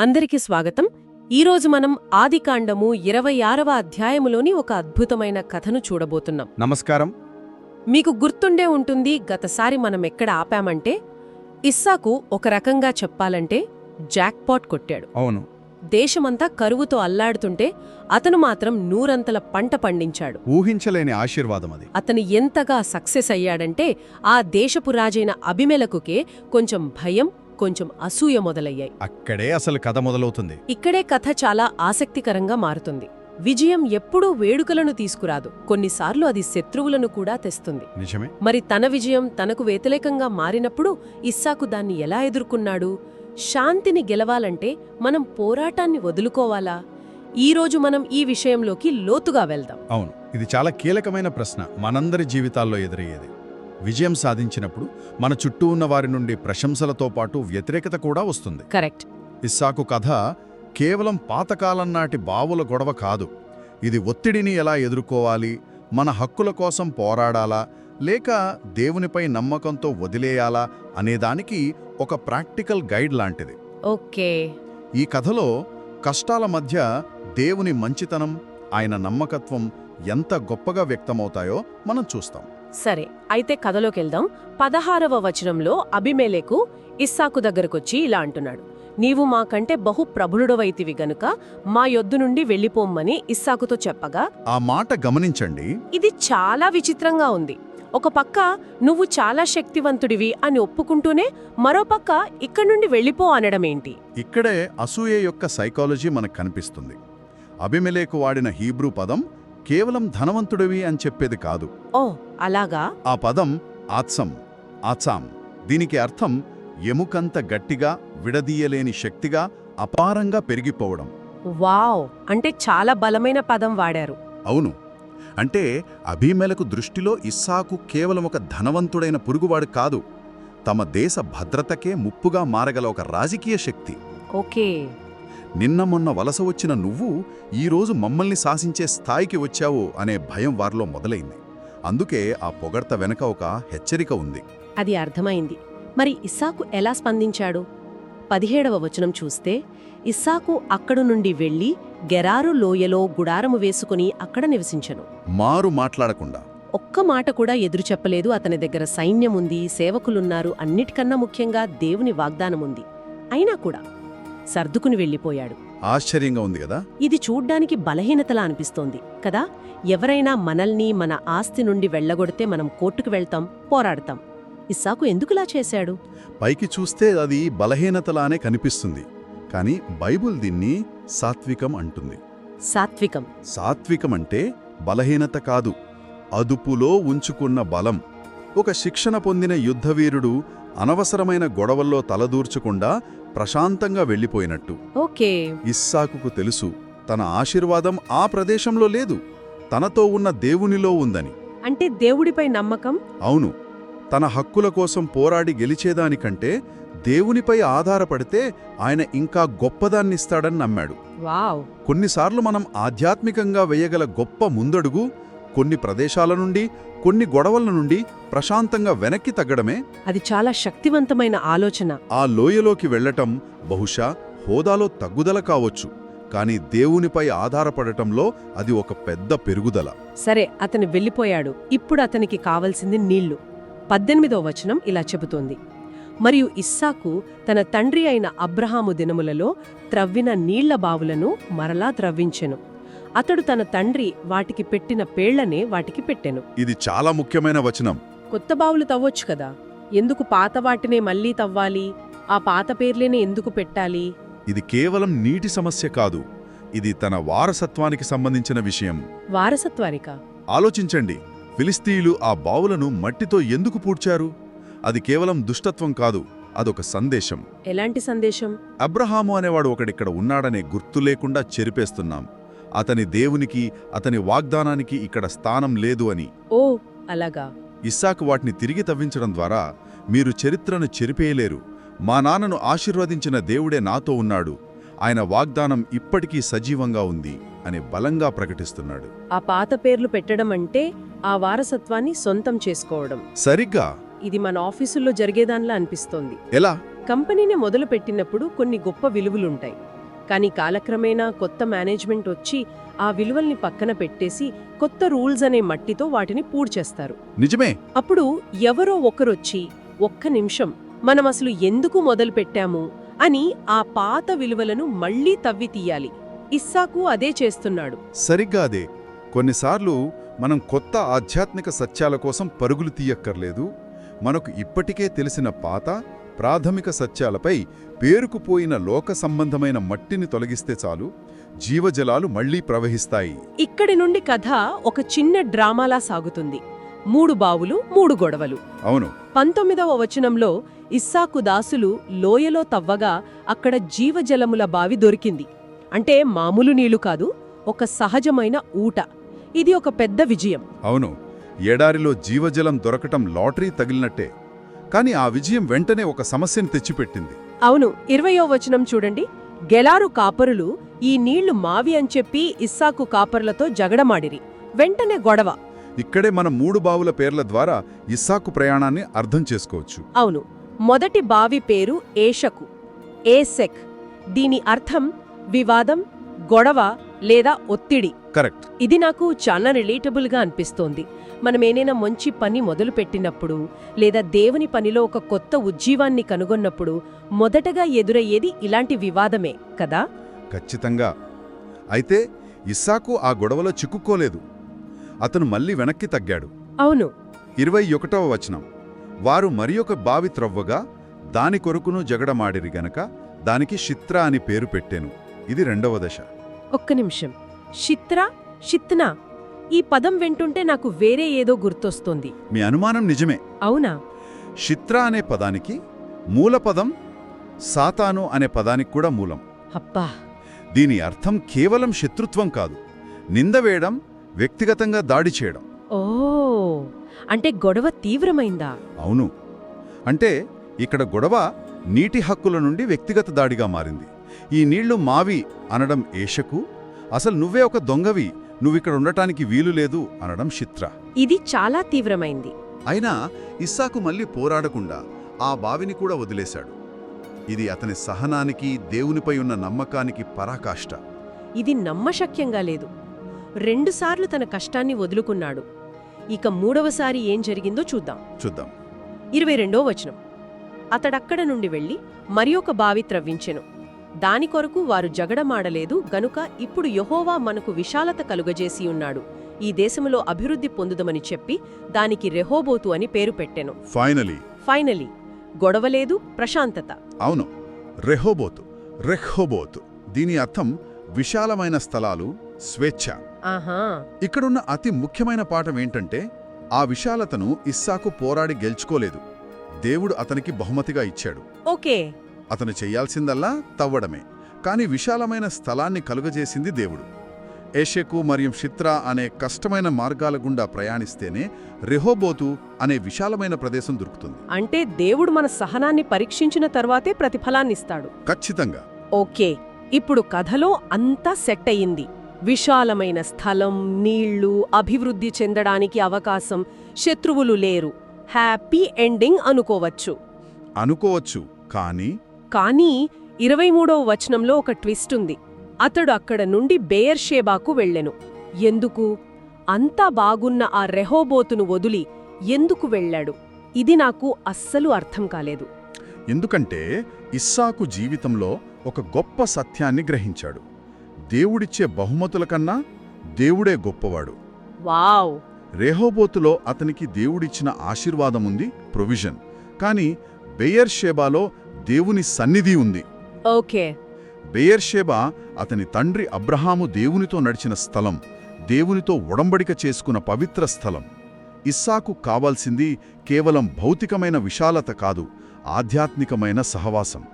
అందరికీ స్వాగతం. ఈరోజు మనం ఆదికాండము ఇరవై ఆరవ అధ్యాయములోని ఒక అద్భుతమైన కథను చూడబోతున్నాం. నమస్కారం. మీకు గుర్తుండే ఉంటుంది గతసారి మనం ఎక్కడ ఆపామంటే ఇస్సాకు ఒక రకంగా చెప్పాలంటే జాక్పాట్ కొట్టాడు. అవును. దేశమంతా కరువుతో అల్లాడుతుంటే అతను మాత్రం నూరంతల పంట పండించాడు. ఊహించలేని ఆశీర్వాదం అది. అతను ఎంతగా సక్సెస్ అయ్యాడంటే ఆ దేశపు రాజైన అభిమెలకుకే కొంచెం భయం కొంచెం అసూయ మొదలయ్యాయి. అక్కడే అసలు కథ మొదలవుతుంది. ఇక్కడే కథ చాలా ఆసక్తికరంగా మారుతుంది. విజయం ఎప్పుడూ వేడుకలను తీసుకురాదు. కొన్నిసార్లు అది శత్రువులను కూడా తెస్తుంది. నిజమే. మరి తన విజయం తనకు వ్యతిరేకంగా మారినప్పుడు ఇస్సాకు దాన్ని ఎలా ఎదుర్కొన్నాడు? శాంతిని గెలవాలంటే మనం పోరాటాన్ని వదులుకోవాలా? ఈరోజు మనం ఈ విషయంలోకి లోతుగా వెళ్దాం. అవును. ఇది చాలా కీలకమైన ప్రశ్న. మనందరి జీవితాల్లో ఎదురయ్యేది. విజయం సాధించినప్పుడు మన చుట్టూ ఉన్న వారి నుండి ప్రశంసలతో పాటు వ్యతిరేకత కూడా వస్తుంది. కరెక్ట్. ఇస్సాకు కథ కేవలం పాతకాలం నాటి బావుల గొడవ కాదు. ఇది ఒత్తిడిని ఎలా ఎదుర్కోవాలి? మన హక్కుల కోసం పోరాడాలా? లేక దేవునిపై నమ్మకంతో వదిలేయాలా? అనేదానికి ఒక ప్రాక్టికల్ గైడ్ లాంటిది. ఓకే. ఈ కథలో కష్టాల మధ్య దేవుని మంచితనం ఆయన నమ్మకత్వం ఎంత గొప్పగా వ్యక్తమవుతాయో మనం చూస్తాం. సరే అయితే కథలోకి వెళ్దాం పదహారవ వచనంలో అభిమేలేకు ఇస్సాకు దగ్గరకొచ్చి ఇలా అంటున్నాడు. నీవు మాకంటే బహు ప్రబలుడవైతివి గనుక మా యొద్దు నుండి వెళ్ళిపోమ్మని ఇస్సాకుతో చెప్పగా ఆ మాట గమనించండి. ఇది చాలా విచిత్రంగా ఉంది. ఒక పక్క నువ్వు చాలా శక్తివంతుడివి అని ఒప్పుకుంటూనే మరో పక్క ఇక్కడి నుండి వెళ్ళిపో అనడమేంటి? ఇక్కడే అసూయ యొక్క సైకాలజీ మనకు కనిపిస్తుంది. అభిమెలేకు వాడిన హీబ్రూ పదం కేవలం ధనవంతుడివి అని చెప్పేది కాదు. ఓ అలాగా? ఆ పదం ఆత్సం ఆత్సాం దీనికి అర్థం ఎముకంత గట్టిగా విడదీయలేని శక్తిగా అపారంగా పెరిగిపోవడం. వావ్! అంటే చాలా బలమైన పదం వాడారు. అవును. అంటే అభిమెలకు దృష్టిలో ఇస్సాకు కేవలం ఒక ధనవంతుడైన పురుగువాడు కాదు. తమ దేశ భద్రతకే ముప్పుగా మారగల ఒక రాజకీయ శక్తి. ఓకే. నిన్న మొన్న వలస వచ్చిన నువ్వు ఈరోజు మమ్మల్ని శాసించే స్థాయికి వచ్చావు అనే భయం వారిలో మొదలైంది. అందుకే ఆ పొగడ్త వెనక ఒక హెచ్చరిక ఉంది. అది అర్థమైంది. మరి ఇస్సాకు ఎలా స్పందించాడు? పదిహేడవ వచనం చూస్తే ఇస్సాకు అక్కడు నుండి వెళ్ళి గెరారు లోయలో గుడారము వేసుకుని అక్కడ నివసించెను. మారు మాట్లాడకుండా. ఒక్క మాట కూడా ఎదురు చెప్పలేదు. అతని దగ్గర సైన్యముంది సేవకులున్నారు. అన్నిటికన్నా ముఖ్యంగా దేవుని వాగ్దానముంది. అయినా కూడా సర్దుకుని వెళ్ళిపోయాడు. ఆశ్చర్యంగా ఉంది కదా? ఇది చూడ్డానికి బలహీనతలా అనిపిస్తోంది కదా? ఎవరైనా మనల్ని మన ఆస్తి నుండి వెళ్ళగొడితే మనం కోర్టుకు వెళ్తాం పోరాడతాం. ఇస్సాకు ఎందుకులా చేశాడు? పైకి చూస్తే అది బలహీనతలానే కనిపిస్తుంది. కానీ బైబుల్ దీన్ని సాత్వికం అంటుంది. సాత్వికం. సాత్వికం అంటే బలహీనత కాదు అదుపులో ఉంచుకున్న బలం. ఒక శిక్షణ పొందిన యుద్ధవీరుడు అనవసరమైన గొడవల్లో తలదూర్చకుండా ప్రశాంతంగా వెళ్ళిపోయినట్టు. ఓకే. ఇస్సాకుకు తెలుసు తన ఆశీర్వాదం ఆ ప్రదేశంలో లేదు తనతో ఉన్న దేవునిలో ఉందని. అంటే దేవుడిపై నమ్మకం? అవును తన హక్కుల కోసం పోరాడి గెలిచేదానికంటే దేవునిపై ఆధారపడితే ఆయన ఇంకా గొప్పదాన్నిస్తాడని నమ్మాడు. కొన్నిసార్లు మనం ఆధ్యాత్మికంగా వేయగల గొప్ప ముందడుగు కొన్ని ప్రదేశాల నుండి కొన్ని గొడవల నుండి ప్రశాంతంగా వెనక్కి తగ్గడమే అది చాలా శక్తివంతమైన ఆలోచన. ఆ లోయలోకి వెళ్ళటం బహుశా హోదాలో తగ్గుదల కావచ్చు కాని దేవునిపై ఆధారపడటంలో అది ఒక పెద్ద పెరుగుదల. సరే అతను వెళ్ళిపోయాడు. ఇప్పుడు అతనికి కావలసింది నీళ్ళు. పద్దెనిమిదో వచనం ఇలా చెబుతోంది. మరియు ఇస్సాకు తన తండ్రి అయిన అబ్రహాము దినములలో త్రవ్విన నీళ్ళ బావులను మరలా త్రవ్వించెను. అతడు తన తండ్రి వాటికి పెట్టిన పేళ్ళనే వాటికి పెట్టెను. ఇది చాలా ముఖ్యమైన వచనం. కొత్త బావులు తవ్వొచ్చు కదా. ఎందుకు పాత వాటినే మళ్ళీ తవ్వాలి? ఆ పాత పేర్లేనే ఎందుకు పెట్టాలి? ఇది కేవలం నీటి సమస్య కాదు. ఇది తన వారసత్వానికి సంబంధించిన విషయం. వారసత్వానికా? ఆలోచించండి. ఫిలిస్తీయులు ఆ బావులను మట్టితో ఎందుకు పూడ్చారు? అది కేవలం దుష్టత్వం కాదు అదొక సందేశం. ఎలాంటి సందేశం? అబ్రహాము అనేవాడు ఒకడిక్కడ ఉన్నాడనే గుర్తు లేకుండా చెరిపేస్తున్నాం. అతని దేవునికి అతని వాగ్దానానికి ఇక్కడ స్థానం లేదు అని. ఓ అలాగా. ఇస్సాకు వాటిని తిరిగి తవ్వించడం ద్వారా మీరు చరిత్రను చెరిపేయలేరు. మా నాన్నను ఆశీర్వదించిన దేవుడే నాతో ఉన్నాడు. ఆయన వాగ్దానం ఇప్పటికీ సజీవంగా ఉంది అని బలంగా ప్రకటిస్తున్నాడు. ఆ పాత పేర్లు పెట్టడం అంటే ఆ వారసత్వాన్ని సొంతం చేసుకోవడం. సరిగ్గా. ఇది మన ఆఫీసుల్లో జరిగేదానిలా అనిపిస్తోంది. ఎలా? కంపెనీని మొదలుపెట్టినప్పుడు కొన్ని గొప్ప విలువలుంటాయి. కానీ కాలక్రమేణా కొత్త మేనేజ్మెంట్ వచ్చి ఆ విలువల్ని పక్కన పెట్టేసి కొత్త రూల్స్ అనే మట్టితో వాటిని పూడ్చేస్తారు. నిజమే. అప్పుడు ఎవరో ఒకరొచ్చి ఒక్క నిమిషం మనం అసలు ఎందుకు మొదలు పెట్టాము అని ఆ పాత విలువలను మళ్ళీ తవ్వి తీయాలి. ఇస్సాకు అదే చేస్తున్నాడు. సరిగ్గా అదే. కొన్నిసార్లు మనం కొత్త ఆధ్యాత్మిక సత్యాల కోసం పరుగులు తీయక్కర్లేదు. మనకు ఇప్పటికే తెలిసిన పాత ప్రాథమిక సత్యాలపై పేరుకుపోయిన లోక సంబంధమైన మట్టిని తొలగిస్తే చాలు జీవజలాలు మళ్ళీ ప్రవహిస్తాయి. ఇక్కడి నుండి కథ ఒక చిన్న డ్రామాలా సాగుతుంది. మూడు బావులు మూడు గొడవలు. అవును. పంతొమ్మిదవ వచనంలో ఇస్సాకు దాసులు లోయలో తవ్వగా అక్కడ జీవజలముల బావి దొరికింది. అంటే మామూలు నీళ్ళు కాదు ఒక సహజమైన ఊట. ఇది ఒక పెద్ద విజయం. అవును. ఎడారిలో జీవజలం దొరకటం లాటరీ తగిలినట్టే. కాని ఆ విజయం వెంటనే ఒక సమస్యను తెచ్చిపెట్టింది. అవును ఇరవయో వచనం చూడండి. గెలారు కాపరులు ఈ నీళ్ళు మావి అని చెప్పి ఇస్సాకు కాపరులతో జగడమాడిరి. వెంటనే గొడవ. ఇక్కడే మన మూడు బావుల పేర్ల ద్వారా ఇస్సాకు ప్రయాణాన్ని అర్థం చేసుకోవచ్చు. అవును మొదటి బావి పేరు ఏషకు. ఏసెక్. దీని అర్థం వివాదం గొడవ లేదా ఒత్తిడి. కరెక్ట్. ఇది నాకు చాలా రిలేటబుల్గా అనిపిస్తోంది. మనం ఏదైనా మంచి పని మొదలుపెట్టినప్పుడు లేదా దేవుని పనిలో ఒక కొత్త ఉజ్జీవాన్ని కనుగొన్నప్పుడు మొదటగా ఎదురయ్యేది ఇలాంటి వివాదమే కదా? ఖచ్చితంగా. అయితే ఇస్సాకు ఆ గొడవలో చిక్కుకోలేదు అతను మళ్ళీ వెనక్కి తగ్గాడు. అవును. ఇరవై ఒకటవ వచనం. వారు మరి ఒక బావి త్రవ్వగా దాని కొరకును జగడమాడిరి గనక దానికి షిత్ర అని పేరు పెట్టెను. ఇది రెండవ దశ. ఒక్క నిమిషం. షిత్రా షిత్నా ఈ పదం వింటుంటే నాకు వేరే ఏదో గుర్తొస్తోంది. మీ అనుమానం నిజమే. అవునా? షిత్ర అనే పదానికి మూలపదం సాతాను అనే పదానికి కూడా మూలం. అబ్బా! దీని అర్థం కేవలం శత్రుత్వం కాదు. నింద వేయడం వ్యక్తిగతంగా దాడి చేయడం. ఓ! అంటే గొడవ తీవ్రమైందా? అవును. అంటే ఇక్కడ గొడవ నీటి హక్కుల నుండి వ్యక్తిగత దాడిగా మారింది. ఈ నీళ్ళు మావి అనడం ఏషకు? అసలు నువ్వే ఒక దొంగవి నువ్విక్కడ ఉండటానికి వీలు లేదు అనడం చిత్ర. ఇది చాలా తీవ్రమైంది. అయినా ఇస్సాకు మళ్ళీ పోరాడకుండా ఆ బావిని కూడా వదిలేశాడు. ఇది అతని సహనానికి దేవునిపై ఉన్న నమ్మకానికి పరాకాష్ట. ఇది నమ్మశక్యంగా లేదు. రెండుసార్లు తన కష్టాన్ని వదులుకున్నాడు. ఇక మూడవసారి ఏం జరిగిందో చూద్దాం. చూద్దాం. ఇరవై రెండో వచనం. అతడక్కడ నుండి వెళ్ళి మరి ఒక బావి త్రవ్వించెను. దాని కొరకు వారు జగడమాడలేదు గనుక ఇప్పుడు యెహోవా మనకు విశాలత కలుగజేసి ఉన్నాడు. ఈ దేశములో అభివృద్ధి పొందుదమని చెప్పి దానికి రెహోబోతు అని పేరు పెట్టెను. ఫైనలీ ఫైనలీ గొడవలేదు ప్రశాంతత. అవును. రెహోబోతు. రెహోబోతు. దీని అర్థం విశాలమైన స్థలాలు స్వేచ్ఛ. ఆహా. ఇక్కడున్న అతి ముఖ్యమైన పాఠం ఏంటంటే ఆ విశాలతను ఇస్సాకు పోరాడి గెలుచుకోలేదు. దేవుడు అతనికి బహుమతిగా ఇచ్చాడు. ఓకే. అతను చెయ్యాల్సిందల్లా తవ్వడమే. కాని విశాలమైన స్థలాన్ని కలుగజేసింది దేవుడు. ఏషెకు మరియు షిత్రా అనే కష్టమైన మార్గాల గుండా ప్రయాణిస్తేనే రెహోబోతు అనే విశాలమైన ప్రదేశం దొరుకుతుంది. అంటే దేవుడు మన సహనాన్ని పరీక్షించిన తర్వాతే ప్రతిఫలాన్నిస్తాడు ఖచ్చితంగా. ఓకే ఇప్పుడు కథలో అంతా సెట్ అయ్యింది. విశాలమైన స్థలం నీళ్ళు అభివృద్ధి చెందడానికి అవకాశం శత్రువులు లేరు. హ్యాపీ ఎండింగ్ అనుకోవచ్చు. అనుకోవచ్చు కానీ కానీ ఇరవై మూడవ వచనంలో ఒక ట్విస్ట్ ఉంది. అతడు అక్కడ నుండి బేయర్షేబాకు వెళ్ళెను. ఎందుకు? అంతా బాగున్న ఆ రెహోబోతును వదిలి ఎందుకు వెళ్ళాడు? ఇది నాకు అస్సలు అర్థం కాలేదు. ఎందుకంటే ఇస్సాకు జీవితంలో ఒక గొప్ప సత్యాన్ని గ్రహించాడు. దేవుడిచ్చే బహుమతుల కన్నా దేవుడే గొప్పవాడు. వావ్! రేహోబోతులో అతనికి దేవుడిచ్చిన ఆశీర్వాదముంది ప్రొవిజన్. కాని బెయర్షేబాలో దేవుని సన్నిధి ఉంది. ఓకే. బెయర్షేబా అతని తండ్రి అబ్రహాము దేవునితో నడిచిన స్థలం దేవునితో ఉడంబడిక చేసుకున్న పవిత్ర స్థలం. ఇస్సాకు కావాల్సింది కేవలం భౌతికమైన విశాలత కాదు ఆధ్యాత్మికమైన సహవాసం.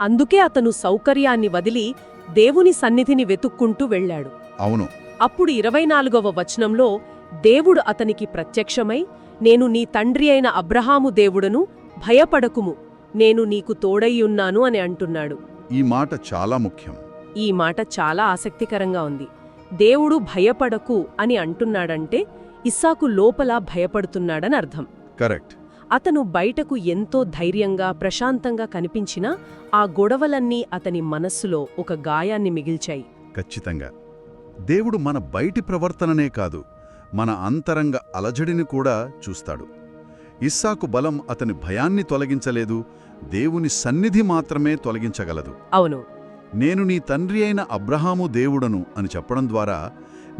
అందుకే అతను సౌకర్యాన్ని వదిలి దేవుని సన్నిధిని వెతుక్కుంటూ వెళ్ళాడు. అవును. అప్పుడు ఇరవై నాలుగవ వచనంలో దేవుడు అతనికి ప్రత్యక్షమై నేను నీ తండ్రి అయిన అబ్రహాము దేవుడను భయపడకుము. నేను నీకు తోడయ్యున్నాను అని అంటున్నాడు. ఈ మాట చాలా ముఖ్యం. ఈ మాట చాలా ఆసక్తికరంగా ఉంది. దేవుడు భయపడకు అని అంటున్నాడంటే ఇస్సాకు లోపల భయపడుతున్నాడని అర్థం. కరెక్ట్. అతను బయటకు ఎంతో ధైర్యంగా ప్రశాంతంగా కనిపించినా ఆ గొడవలన్నీ అతని మనస్సులో ఒక గాయాన్ని మిగిల్చాయి. ఖచ్చితంగా. దేవుడు మన బయటి ప్రవర్తననే కాదు మన అంతరంగ అలజడిని కూడా చూస్తాడు. ఇస్సాకు బలం అతని భయాన్ని తొలగించలేదు దేవుని సన్నిధి మాత్రమే తొలగించగలదు. అవును. నేను నీ తండ్రి అయిన అబ్రహాము దేవుడను అని చెప్పడం ద్వారా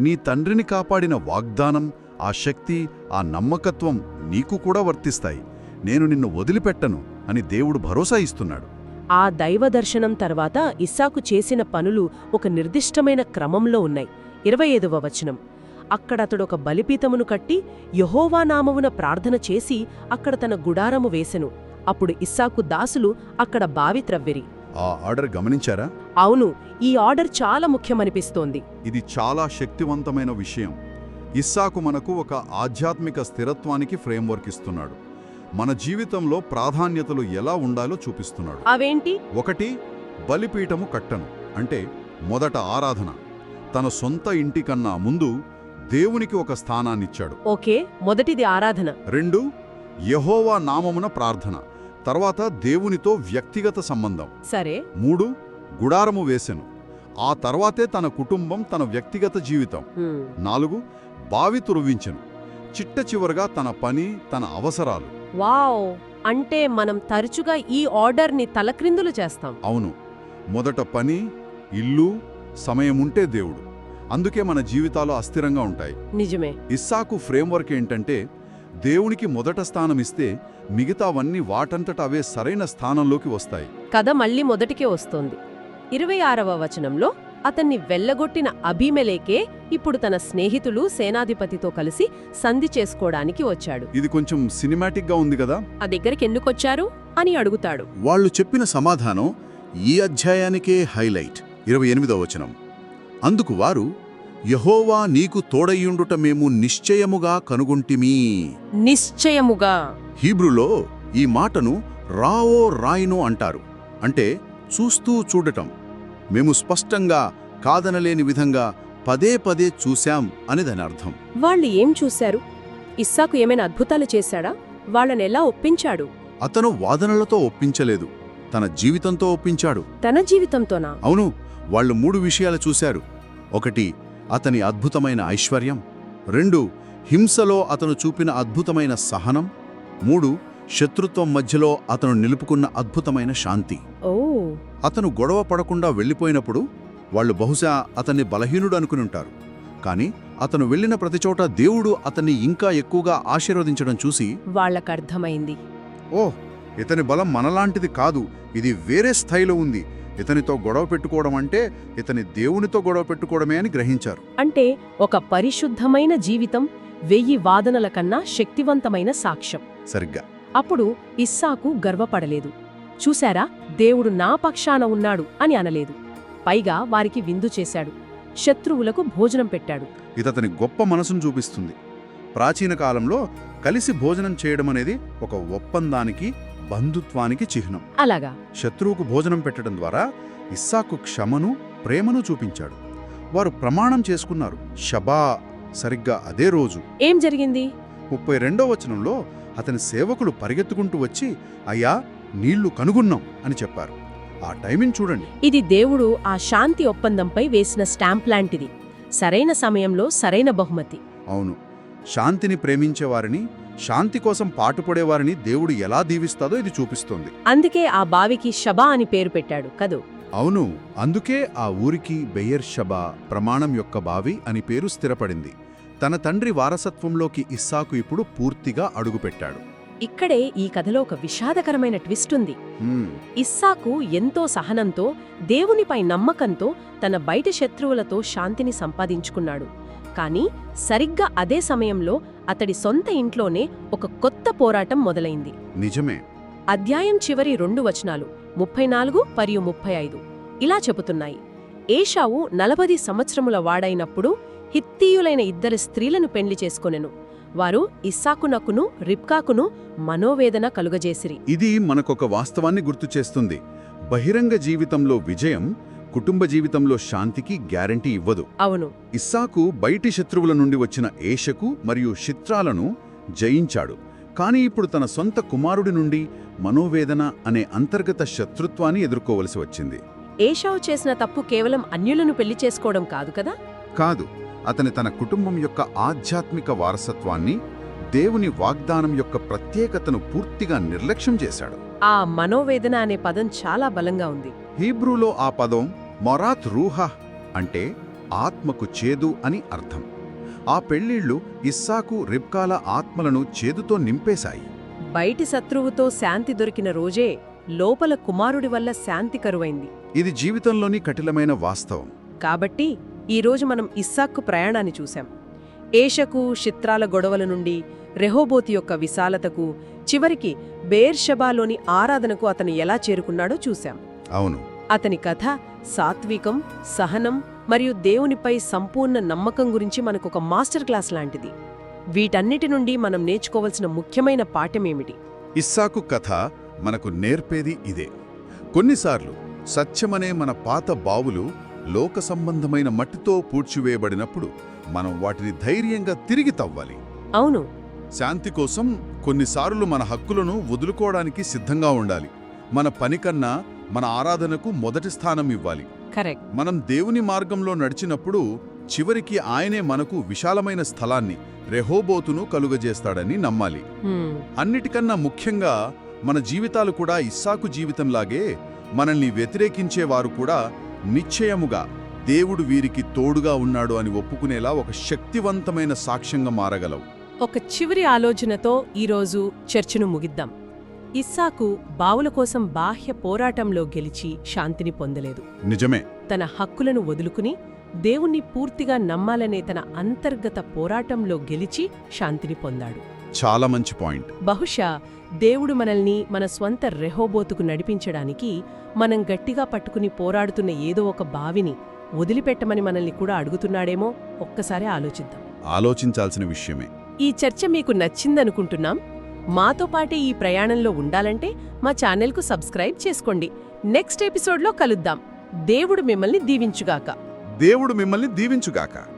నీ తండ్రిని కాపాడిన వాగ్దానం ఆ శక్తి ఆ నమ్మకత్వం నీకు కూడా వర్తిస్తాయి. నేను నిన్ను వదిలిపెట్టను అని దేవుడు భరోసా ఇస్తున్నాడు. ఆ దైవ దర్శనం తర్వాత ఇస్సాకు చేసిన పనులు ఒక నిర్దిష్టమైన క్రమంలో ఉన్నాయి. ఇరవై ఐదవ వచనం. అక్కడ అతడు ఒక బలిపీతమును కట్టి యహోవా నామమున ప్రార్థన చేసి అక్కడ తన గుడారము వేసెను. అప్పుడు ఇస్సాకు దాసులు అక్కడ బావి త్రవ్విరి. ఆ ఆర్డర్ గమనించారా? అవును ఈ ఆర్డర్ చాలా ముఖ్యమనిపిస్తోంది. ఇది చాలా శక్తివంతమైన విషయం. ఇస్సాకు మనకు ఒక ఆధ్యాత్మిక స్థిరత్వానికి ఫ్రేమ్వర్క్ ఇస్తున్నాడు. మన జీవితంలో ప్రాధాన్యతలు ఎలా ఉండాలో చూపిస్తున్నాడు. అవేంటి? ఒకటి బలిపీఠము కట్టను అంటే మొదట ఆరాధన. తన సొంత ఇంటికన్నా ముందు దేవునికి ఒక స్థానాన్నిచ్చాడు. ఓకే మొదటిది ఆరాధన. రెండు యహోవా నామమున ప్రార్థన. తర్వాత దేవునితో వ్యక్తిగత సంబంధం. సరే. మూడు గుడారము వేసెను. ఆ తర్వాతే తన కుటుంబం తన వ్యక్తిగత జీవితం. నాలుగు బావి తురువించెను. చిట్ట చివరగా తన పని తన అవసరాలు. వావ్! అంటే మనం తరచుగా ఈ ఆర్డర్ని తలక్రిందులు చేస్తాం. అవును. మొదట పని ఇల్లు సమయముంటే దేవుడు. అందుకే మన జీవితాలు అస్థిరంగా ఉంటాయి. నిజమే. ఇస్సాకు ఫ్రేమ్వర్క్ ఏంటంటే దేవునికి మొదట స్థానం ఇస్తే మిగతావన్నీ వాటంతట అవే సరైన స్థానంలోకి వస్తాయి. కథ మళ్ళీ మొదటికే వస్తోంది. ఇరవై ఆరవ వచనంలో అతన్ని వెళ్ళగొట్టిన అభిమెలేకే ఇప్పుడు తన స్నేహితులు సేనాధిపతితో కలిసి సంధి చేసుకోవడానికి వచ్చాడు. ఇది కొంచెం సినిమాటిక్గా ఉంది కదా? ఆ దగ్గరికి ఎందుకొచ్చారు? అని అడుగుతాడు. వాళ్ళు చెప్పిన సమాధానం ఈ అధ్యాయానికే హైలైట్. ఇరవై ఎనిమిదో వచనం. అందుకు వారు యహోవా నీకు తోడయ్యుండుట మేము నిశ్చయముగా కనుగొంటిమీ. నిశ్చయముగా. హీబ్రులో ఈ మాటను రావో రాయినో అంటారు. అంటే చూస్తూ చూడటం. మేము స్పష్టంగా కాదనలేని విధంగా పదే పదే చూశాం అని దాని అర్థం. వాళ్ళు ఏం చూశారు? ఇస్సాకు ఏమైనా అద్భుతాలు చేశాడా? వాళ్ళని ఎలా ఒప్పించాడు? అతను వాదనలతో ఒప్పించలేదు. తన జీవితంతో ఒప్పించాడు. తన జీవితంతోనా? అవును వాళ్ళు మూడు విషయాలు చూశారు. ఒకటి అతని అద్భుతమైన ఐశ్వర్యం. రెండు హింసలో అతను చూపిన అద్భుతమైన సహనం. మూడు శత్రుత్వం మధ్యలో అతను నిలుపుకున్న అద్భుతమైన శాంతి. ఓ. అతను గొడవ పడకుండా వెళ్ళిపోయినప్పుడు వాళ్ళు బహుశా అతన్ని బలహీనుడు అనుకునుంటారు కాని అతను వెళ్ళిన ప్రతిచోట దేవుడు అతన్ని ఇంకా ఎక్కువగా ఆశీర్వదించడం చూసి వాళ్ళకర్థమైంది. ఓ ఇతని బలం మనలాంటిది కాదు. ఇది వేరే స్థాయిలో ఉంది. ఇతనితో గొడవ పెట్టుకోవడం అంటే ఇతని దేవునితో గొడవ పెట్టుకోవడమే అని గ్రహించారు. అంటే ఒక పరిశుద్ధమైన జీవితం వెయ్యి వాదనల కన్నా శక్తివంతమైన సాక్ష్యం. సరిగ్గా. అప్పుడు ఇస్సాకు గర్వపడలేదు. చూశారా? దేవుడు నా పక్షాన ఉన్నాడు అని అనలేదు. పైగా వారికి విందు చేశాడు. శత్రువులకు భోజనం పెట్టాడు. ఇతని గొప్ప మనసును చూపిస్తుంది. ప్రాచీన కాలంలో కలిసి భోజనం చేయడం అనేది ఒక ఒప్పందానికి బంధుత్వానికి చిహ్నం. అలాగా. శత్రువుకు భోజనం పెట్టడం ద్వారా ఇస్సాకు క్షమను ప్రేమను చూపించాడు. వారు ప్రమాణం చేసుకున్నారు. షబా సరిగ్గా అదే రోజు. ఏం జరిగింది? ముప్పై రెండో వచనంలో అతని సేవకులు పరిగెత్తుకుంటూ వచ్చి అయ్యా నీళ్ళు కనుగొన్నాం అని చెప్పారు. ఆ టైమింగ్ చూడండి. ఇది దేవుడు ఆ శాంతి ఒప్పందంపై వేసిన స్టాంప్ లాంటిది. సరైన సమయంలో సరైన బహుమతి. అవును. శాంతిని ప్రేమించేవారిని శాంతి కోసం పాటుపడేవారిని దేవుడు ఎలా దీవిస్తాదో ఇది చూపిస్తోంది. అందుకే ఆ బావికి షబా అని పేరు పెట్టాడు కదూ? అవును అందుకే ఆ ఊరికి బెయర్ షబా ప్రమాణం యొక్క బావి అని పేరు స్థిరపడింది. తన తండ్రి వారసత్వంలోకి ఇస్సాకు ఇప్పుడు పూర్తిగా అడుగుపెట్టాడు. ఇక్కడే ఈ కథలో ఒక విషాదకరమైన ట్విస్ట్ ఉంది. ఇస్సాకు ఎంతో సహనంతో దేవునిపై నమ్మకంతో తన బయట శత్రువులతో శాంతిని సంపాదించుకున్నాడు. కాని సరిగ్గా అదే సమయంలో అతడి సొంత ఇంట్లోనే ఒక కొత్త పోరాటం మొదలైంది. నిజమే. అధ్యాయం చివరి రెండు వచనాలు ముప్పై నాలుగు మరియు ముప్పై ఐదు ఇలా చెబుతున్నాయి. ఏషావు నలభది సంవత్సరముల వాడైనప్పుడు హిత్తీయులైన ఇద్దరు స్త్రీలను పెండ్లి చేసుకొనెను. వారు ఇస్సాకునకును రిప్కాకును మనోవేదన కలుగజేసిరి. ఇది మనకొక వాస్తవాన్ని గుర్తు చేస్తుంది. బహిరంగ జీవితంలో విజయం కుటుంబ జీవితంలో శాంతికి గ్యారంటీ ఇవ్వదు. అవును. ఇస్సాకు బయటి శత్రువుల నుండి వచ్చిన ఏషకు మరియు షిత్రాలను జయించాడు. కానీ ఇప్పుడు తన సొంత కుమారుడి నుండి మనోవేదన అనే అంతర్గత శత్రుత్వాన్ని ఎదుర్కోవలసి వచ్చింది. ఏషావు చేసిన తప్పు కేవలం అన్యులను పెళ్ళి చేసుకోవడం కాదు కదా? కాదు అతని తన కుటుంబం యొక్క ఆధ్యాత్మిక వారసత్వాన్ని దేవుని వాగ్దానం యొక్క ప్రత్యేకతను పూర్తిగా నిర్లక్ష్యం చేశాడు. ఆ మనోవేదన అనే పదం చాలా బలంగా ఉంది. హీబ్రూలో ఆ పదం మొరాత్ రూహా అంటే ఆత్మకు చేదు అని అర్థం. ఆ పెళ్ళిళ్ళు ఇస్సాకు రిబ్కాల ఆత్మలను చేదుతో నింపేశాయి. బయటి శత్రువుతో శాంతి దొరికిన రోజే లోపల కుమారుడి వల్ల శాంతి కరువైంది. ఇది జీవితంలోని కఠినమైన వాస్తవం. కాబట్టి ఈరోజు మనం ఇస్సాక్కు ప్రయాణాన్ని చూశాం. ఏషకు చిత్రాల గొడవల నుండి రెహోబోతి యొక్క విశాలతకు చివరికి బేర్షబాలోని ఆరాధనకు అతను ఎలా చేరుకున్నాడో చూశాం. అవును. అతని కథ సాత్వికం సహనం మరియు దేవునిపై సంపూర్ణ నమ్మకం గురించి మనకొక మాస్టర్ క్లాస్ లాంటిది. వీటన్నిటి నుండి మనం నేర్చుకోవలసిన ముఖ్యమైన పాఠమేమిటి? ఇస్సాకు కథ మనకు నేర్పేది ఇదే. కొన్నిసార్లు సత్యమనే మన పాత బావులు లోక సంబంధమైన మట్టితో పూడ్చివేయబడినప్పుడు మనం వాటిని ధైర్యంగా తిరిగి తవ్వాలి. అవును. శాంతి కోసం కొన్నిసార్లు మన హక్కులను వదులుకోవడానికి సిద్ధంగా ఉండాలి. మన పని కన్నా మన ఆరాధనకు మొదటి స్థానం ఇవ్వాలి. కరెక్ట్ మనం దేవుని మార్గంలో నడిచినప్పుడు చివరికి ఆయనే మనకు విశాలమైన స్థలాన్ని రెహోబోతును కలుగజేస్తాడని నమ్మాలి. హ్మ్, అన్నిటికన్నా ముఖ్యంగా మన జీవితాలు కూడా ఇస్సాకు జీవితంలాగే మనల్ని వ్యతిరేకించేవారు కూడా నిశ్చయముగా దేవుడు వీరికి తోడుగా ఉన్నాడు అని ఒప్పుకునేలా ఒక శక్తివంతమైన సాక్ష్యంగా మారగలవు. ఒక చివరి ఆలోచనతో ఈరోజు చర్చను ముగిద్దాం. ఇస్సాకు బావుల కోసం బాహ్య పోరాటంలో గెలిచి శాంతిని పొందలేదు. నిజమే. తన హక్కులను వదులుకుని దేవుణ్ణి పూర్తిగా నమ్మాలనే తన అంతర్గత పోరాటంలో గెలిచి శాంతిని పొందాడు. చాలా మంచి పాయింట్. బహుశా దేవుడు మనల్ని మన స్వంత రెహోబోతుకు నడిపించడానికి మనం గట్టిగా పట్టుకుని పోరాడుతున్న ఏదో ఒక బావిని వదిలిపెట్టమని మనల్ని కూడా అడుగుతున్నాడేమో ఒక్కసారి ఆలోచిద్దాం. ఆలోచించాల్సిన విషయమే. ఈ చర్చ మీకు నచ్చిందనుకుంటున్నాం. మాతో పాటే ఈ ప్రయాణంలో ఉండాలంటే మా ఛానల్కు సబ్స్క్రైబ్ చేసుకోండి. నెక్స్ట్ ఎపిసోడ్లో కలుద్దాం. దేవుడు మిమ్మల్ని దీవించుగాక. దేవుడు మిమ్మల్ని దీవించుగాక.